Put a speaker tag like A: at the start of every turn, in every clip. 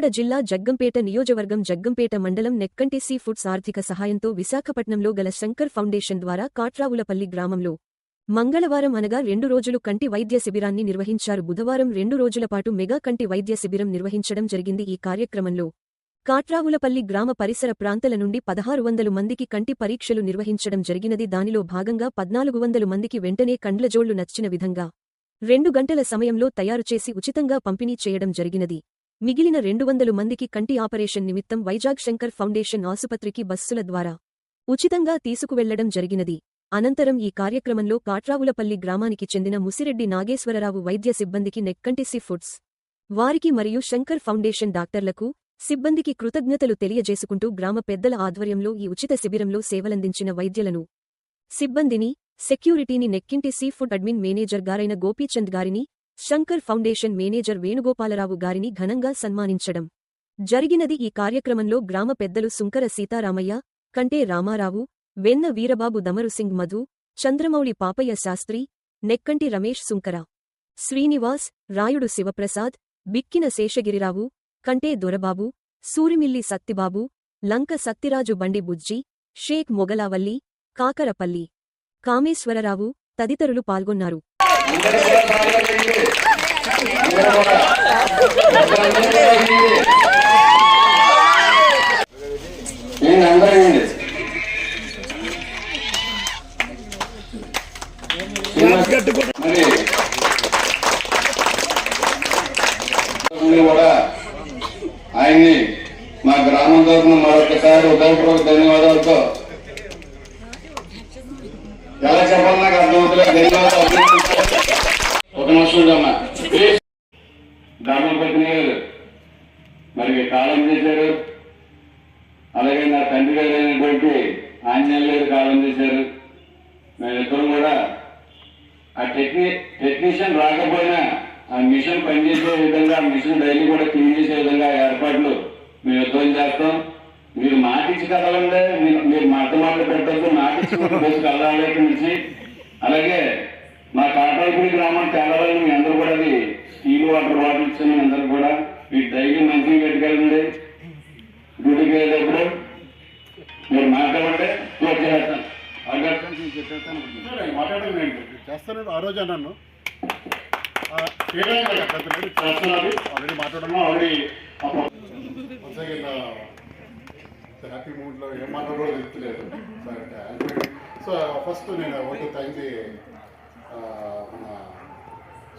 A: కాకినాడ జిల్లా జగ్గంపేట నియోజకవర్గం జగ్గంపేట మండలం నెక్కంటి సీ ఫుడ్స్ ఆర్థిక సహాయంతో విశాఖపట్నంలో గల శంకర్ ఫౌండేషన్ ద్వారా కాట్రావులపల్లి గ్రామంలో మంగళవారం అనగా రెండు రోజులు కంటి వైద్య శిబిరాన్ని నిర్వహించారు. బుధవారం రెండు రోజుల పాటు మెగా కంటి వైద్య శిబిరం నిర్వహించడం జరిగింది. ఈ కార్యక్రమంలో కాట్రావులపల్లి గ్రామ పరిసర ప్రాంతాల నుండి పదహారు వందలు మందికి కంటి పరీక్షలు నిర్వహించడం జరిగినది. దానిలో భాగంగా పద్నాలుగు వందలు మందికి వెంటనే కండ్లజోళ్ళు నచ్చిన విధంగా రెండు గంటల సమయంలో తయారుచేసి ఉచితంగా పంపిణీ చేయడం జరిగినది. మిగిలిన రెండు వందలు మందికి కంటి ఆపరేషన్ నిమిత్తం వైజాగ్ శంకర్ ఫౌండేషన్ ఆసుపత్రికి బస్సుల ద్వారా ఉచితంగా తీసుకువెళ్ళడం జరిగినది. అనంతరం ఈ కార్యక్రమంలో కాట్రావులపల్లి గ్రామానికి చెందిన ముసిరెడ్డి నాగేశ్వరరావు వైద్య సిబ్బందికి నెక్కంటిసి ఫుడ్స్ వారికి మరియు శంకర్ ఫౌండేషన్ డాక్టర్లకు సిబ్బందికి కృతజ్ఞతలు తెలియజేసుకుంటూ గ్రామ పెద్దల ఆధ్వర్యంలో ఈ ఉచిత శిబిరంలో సేవలందించిన వైద్యులను సిబ్బందిని సెక్యూరిటీని Nekkanti sea food admin manager గారైన గోపీచంద్ గారిని శంకర్ ఫౌండేషన్ మేనేజర్ వేణుగోపాలరావు గారిని ఘనంగా సన్మానించడం. జరిగినది ఈ కార్యక్రమంలో గ్రామ పెద్దలు సుంకర సీతారామయ్య కంటే రామారావు వెన్న వీరబాబు దమరుసింగ్ మధు చంద్రమౌళి పాపయ్య శాస్త్రి నెక్కంటి రమేష్ సుంకర శ్రీనివాస్ రాయుడు శివప్రసాద్ బిక్కిన శేషగిరిరావు కంటే దొరబాబు సూరిమిల్లి సత్తిబాబు లంక సత్తిరాజు బండి బుజ్జి షేక్ మొగలావల్లి కాకరపల్లి కామేశ్వరరావు తదితరులు పాల్గొన్నారు.
B: కూడా ఆయన్ని మా గ్రామం తరఫున మరొకసారి ఉదయపూర్వక ధన్యవాదాలతో ఎలా చెప్పాలి నాకు అర్థమవుతుంది ధన్యవాదాలు. ఆయన గారు కాలం చేశారు మేమిద్దరం కూడా ఆ టెక్ని టెక్నీషియన్ రాకపోయినా ఆ మిషన్ పనిచేసే విధంగా ఆ మిషన్ డైలీ కూడా క్లీన్ చేసే విధంగా ఏర్పాట్లు మేము యుద్ధం చేస్తాం. మీరు మాటించి కదలండి. మీరు మీరు మాట మాట పెట్టద్దు. మాటించి బస్సు కదలాలి నుంచి అలాగే మా కాటాలపూడి గ్రామం తేలాలని మీ అందరూ కూడా అది స్టీల్ వాటర్ బాటిల్ ఇచ్చిన మీ అందరూ కూడా మీరు డైలీ మంచిగా పెట్టుకెళ్ళండి. గుడికి వెళ్ళేటప్పుడు మీరు మాట్లాడండి.
C: మాట్లాడడం ఏంటి చేస్తాను ఆ రోజు అన్నాను ఆల్రెడీ మాట్లాడడం
B: ఆల్రెడీ
C: హ్యాపీ మూడ్లో ఏం మాట్లాడో చెప్తలేదు సో ఫస్ట్ నేను ఒకటి థ్యాంక్ మన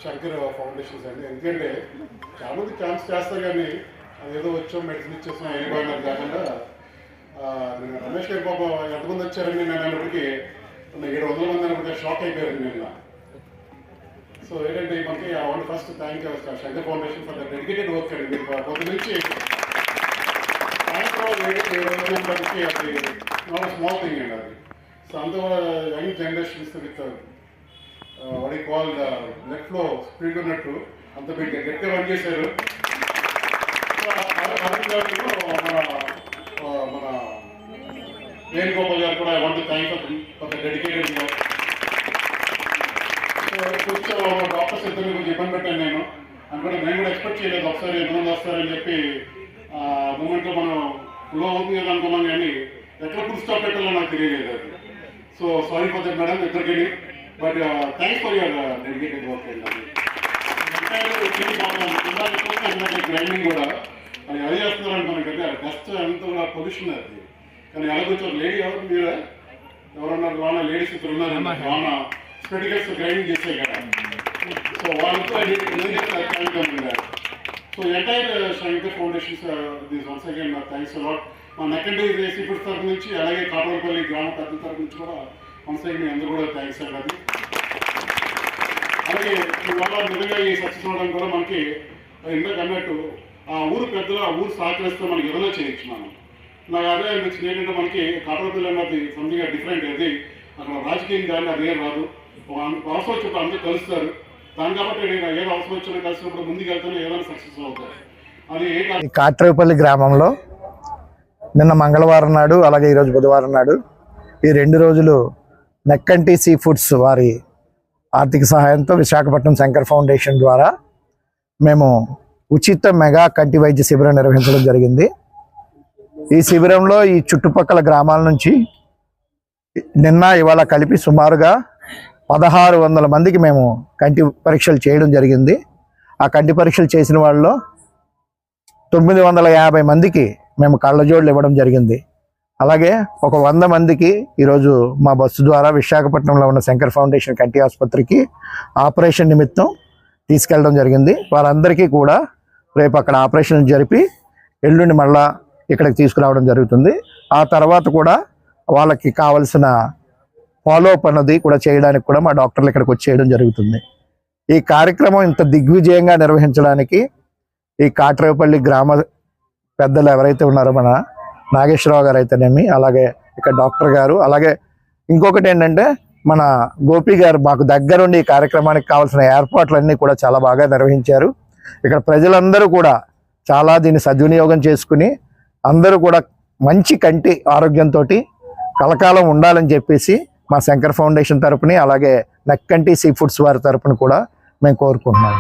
C: శంకర్ ఫౌండేషన్స్ అండి. ఎందుకంటే చాలా మంది ఛాన్స్ చేస్తారు కానీ అదేదో వచ్చాం మెడిసిన్ ఇచ్చేసాం ఏం కాకుండా రమేష్ గారి పాప ఎంతమంది వచ్చారని నేను అన్నప్పటికీ ఏడు వందల మంది అనుకుంటే షాక్ అయిపోయారు నిన్న సో ఏంటంటే మనకి ఆ one first thank Shankar foundation for the dedicated work అండి మీరు పొద్దు నుంచి సాయంత్రం అది నాట్ స్మాల్ థింగ్ అండి అది. సో అంత యంగ్ జనరేషన్స్ విత్ వాడి కాల్ నెట్లో స్పీడ్ ఉన్నట్టు అంత బిగ్ గట్టిగా రన్ చేశారు. మన మన వేణుగోపాల్ గారు కూడా I want thank for the dedicated work doctors ఇద్దరు కొంచెం ఇబ్బంది పెట్టాను నేను. అనుకుంటే నేను కూడా ఎక్స్పెక్ట్ చేయలేదు ఒకసారి ఎంతమంది వస్తారని చెప్పి ఆ మూమెంట్లో మనం ఫ్లో అవుతుంది కదా అనుకున్నాం కానీ ఎక్కడ ఫుల్ స్టాప్ పెట్టాలో నాకు తెలియలేదు అది. So sorry for that madam ఇద్దరికి. But thanks for your dedicated work అండి గ్రైండింగ్ కూడా. అది అది చేస్తున్నారు అనుకున్నాను కదా డస్ట్ అంతా కూడా పొల్యూషన్ అది. కానీ ఎలా కూర్చోరు లేడీ ఎవరు? మీరే? ఎవరన్నారు? లోన లేడీస్ ఇద్దరు ఉన్నారు. లోన స్పెటికల్స్ గ్రైండింగ్ చేసాయి కదా. సో వాళ్ళతో so entire Shankar foundations this once again thanks a lot మా నెకండి సీఫుడ్ తరఫు నుంచి అలాగే కాటవలపల్లి గ్రామ పెద్దల తరఫు నుంచి కూడా వన్స్ అగైన్ అందరూ కూడా థ్యాంక్స్ అండి అలాగే ఇవాళ నిజంగా ఈ సక్సెస్ అవ్వడం కూడా మనకి ఇందాక అన్నట్టు ఆ ఊరు పెద్దలు ఆ ఊరు సహకరిస్తే మనకి ఏదైనా చేయొచ్చు మనం. నాకు అదే అనిపించింది ఏంటంటే మనకి కాటవపల్లి అన్నది సంథింగ్ డిఫరెంట్ అది అక్కడ రాజకీయం కానీ అదేం రాదు. అవసరం వచ్చినప్పుడు అందరూ కలుస్తారు. దాని కాబట్టి నేను ఏదో అవసరం వచ్చినా కలిసినప్పుడు ముందుకు వెళ్తానే ఏదైనా సక్సెస్ అవుతారు అది ఏ
D: కాట్రేపల్లి గ్రామంలో నిన్న మంగళవారం నాడు అలాగే ఈరోజు బుధవారం నాడు ఈ రెండు రోజులు నెక్కంటి సీ ఫుడ్స్ వారి ఆర్థిక సహాయంతో విశాఖపట్నం శంకర్ ఫౌండేషన్ ద్వారా మేము ఉచిత మెగా కంటి వైద్య శిబిరం నిర్వహించడం జరిగింది. ఈ శిబిరంలో ఈ చుట్టుపక్కల గ్రామాల నుంచి నిన్న ఇవాళ కలిపి సుమారుగా పదహారు వందల మందికి మేము కంటి పరీక్షలు చేయడం జరిగింది. ఆ కంటి పరీక్షలు చేసిన వాళ్ళలో తొమ్మిది వందల యాభై మందికి మేము కళ్ళజోడులు ఇవ్వడం జరిగింది. అలాగే ఒక వంద మందికి ఈరోజు మా బస్సు ద్వారా విశాఖపట్నంలో ఉన్న శంకర్ ఫౌండేషన్ కంటి ఆసుపత్రికి ఆపరేషన్ నిమిత్తం తీసుకెళ్ళడం జరిగింది. వారందరికీ కూడా రేపు అక్కడ ఆపరేషన్ జరిపి ఎల్లుండి మళ్ళా ఇక్కడికి తీసుకురావడం జరుగుతుంది. ఆ తర్వాత కూడా వాళ్ళకి కావలసిన ఫాలోఅప్ అన్నది కూడా చేయడానికి కూడా మా డాక్టర్లు ఇక్కడికి వచ్చి చేయడం జరుగుతుంది. ఈ కార్యక్రమం ఇంత దిగ్విజయంగా నిర్వహించడానికి ఈ కాట్రేపల్లి గ్రామ పెద్దలు ఎవరైతే ఉన్నారో మన నాగేశ్వరరావు గారు అయితేనేమి అలాగే ఇక్కడ డాక్టర్ గారు అలాగే ఇంకొకటి ఏంటంటే మన గోపి గారు మాకు దగ్గరుండి ఈ కార్యక్రమానికి కావాల్సిన ఏర్పాట్లన్నీ కూడా చాలా బాగా నిర్వహించారు. ఇక్కడ ప్రజలందరూ కూడా చాలా దీన్ని సద్వినియోగం చేసుకుని అందరూ కూడా మంచి కంటి ఆరోగ్యంతో కలకాలం ఉండాలని చెప్పేసి మా శంకర్ ఫౌండేషన్ తరపుని అలాగే నక్కంటి సీ ఫుడ్స్ వారి తరపున కూడా మేము కోరుకుంటున్నాము.